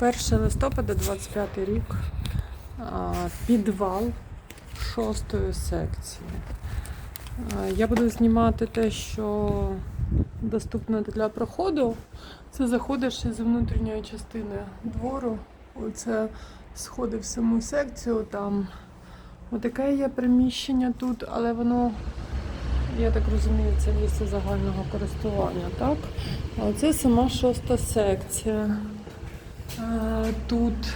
1 листопада 25 рік. Підвал шостої секції. Я буду знімати те, що доступно для проходу. Це заходиш із внутрішньої частини двору. Оце сходи в саму секцію. Там отаке є приміщення тут, але воно, я так розумію, це місце загального користування, так? А це сама шоста секція. Тут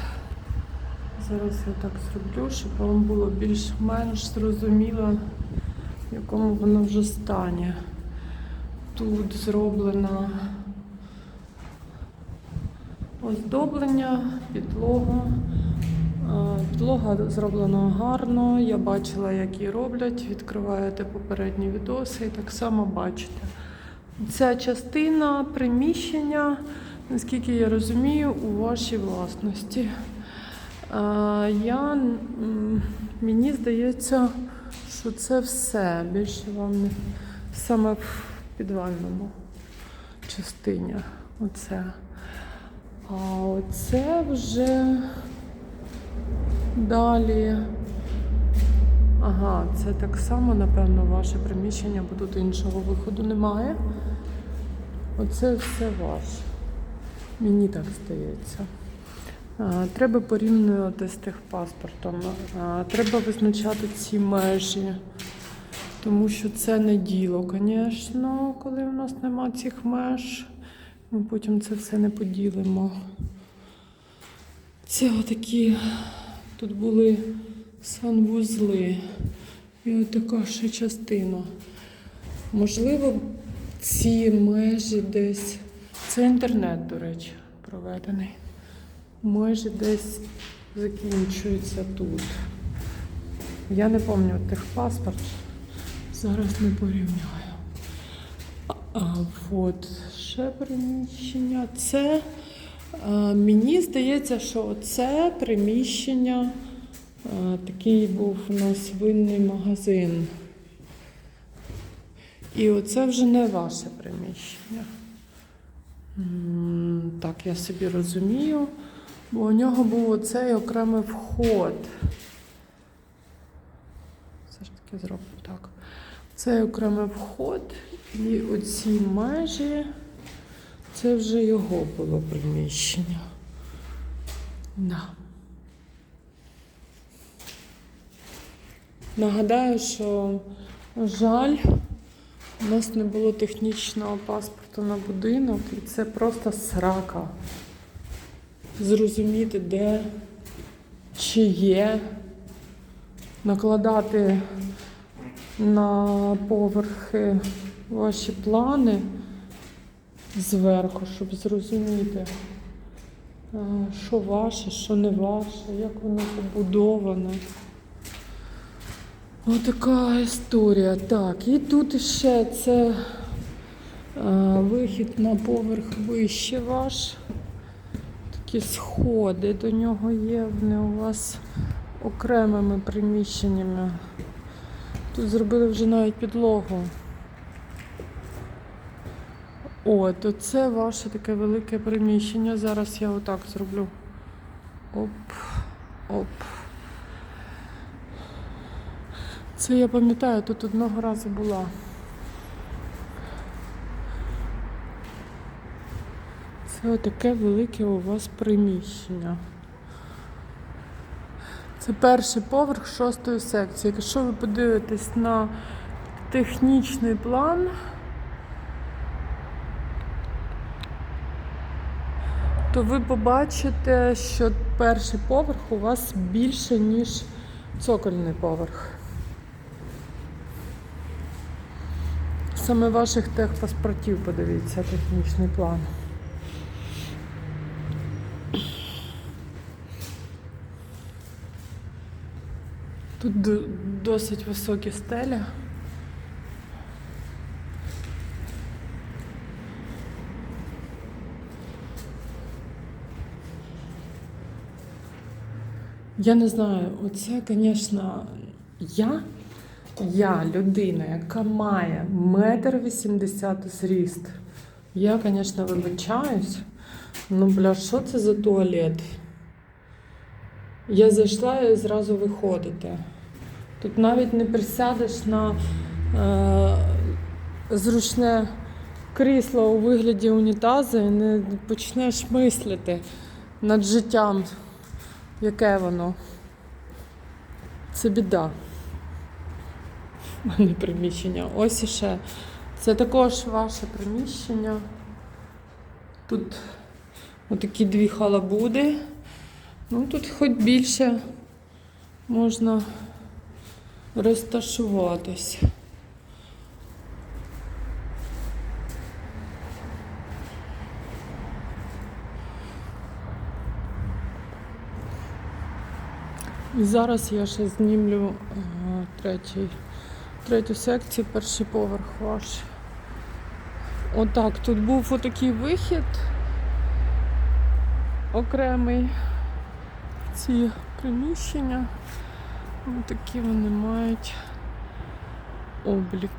зараз я так зроблю, щоб вам було більш-менш зрозуміло, в якому воно вже стані. Тут зроблено оздоблення, підлога. Е, Підлога зроблена гарно. Я бачила, як її роблять. Відкриваєте попередні відоси і так само бачите. Ця частина приміщення, наскільки я розумію, у вашій власності. Я, мені здається, що це все. Більше вам не саме в підвальному частині. Оце. А оце вже далі. Ага, це так само, напевно, ваше приміщення, бо тут іншого виходу немає. Оце все ваше. Мені так здається. Треба порівнювати з техпаспортом. А, Треба визначати ці межі. Тому що це не діло, звісно, коли в нас нема цих меж. Ми потім це все не поділимо. Це отакі тут були санвузли. І отака ще частина. Можливо, ці межі десь. Це інтернет, до речі, проведений. Межі десь закінчуються тут. Я не пам'ятаю техпаспорт. Зараз не порівняю. А, а, от ще приміщення. Це е, мені здається, що це приміщення. е, Такий був у нас винний магазин. І оце вже не ваше приміщення. Так, я собі розумію, бо у нього був оцей окремий вход. Все ж таки зроблю так. Цей окремий вход і оці межі це вже його було приміщення. Да. Нагадаю, що жаль, у нас не було технічного паспорту на будинок, і це просто срака. Зрозуміти, де чи є, накладати на поверхи ваші плани зверху, щоб зрозуміти, е, що ваше, що не ваше, як воно побудоване. Отака історія. Так, і тут ще це е, вихід на поверх вище ваш. Такі сходи до нього є, вони у вас окремими приміщеннями. Тут зробили вже навіть підлогу. От, оце ваше таке велике приміщення. Зараз я отак зроблю. Оп, оп. Це я пам'ятаю, тут одного разу була. Це отаке велике у вас приміщення. Це перший поверх шостої секції. Якщо ви подивитесь на технічний план, то ви побачите, що перший поверх у вас більше, ніж цокольний поверх. Саме ваших техпаспортів подивіться технічний план. Тут досить високі стелі. Я не знаю, оце, звісно, я, я людина, яка має метр вісімдесят зріст. Я, звісно, вибачаюсь, Ну, бля, що це за туалет? Я зайшла і зразу виходити. Тут навіть не присядеш на е, зручне крісло у вигляді унітазу і не почнеш мислити над життям, яке воно. Це біда. А не приміщення. Ось іще. Це також ваше приміщення. Тут отакі дві халабуди. Ну, тут хоч більше можна розташуватись. І зараз я ще знімлю е, третій, третю секцію, перший поверх ваш. Отак, тут був отакий вихід окремий. Ці приміщення. Ось такі вони мають облік.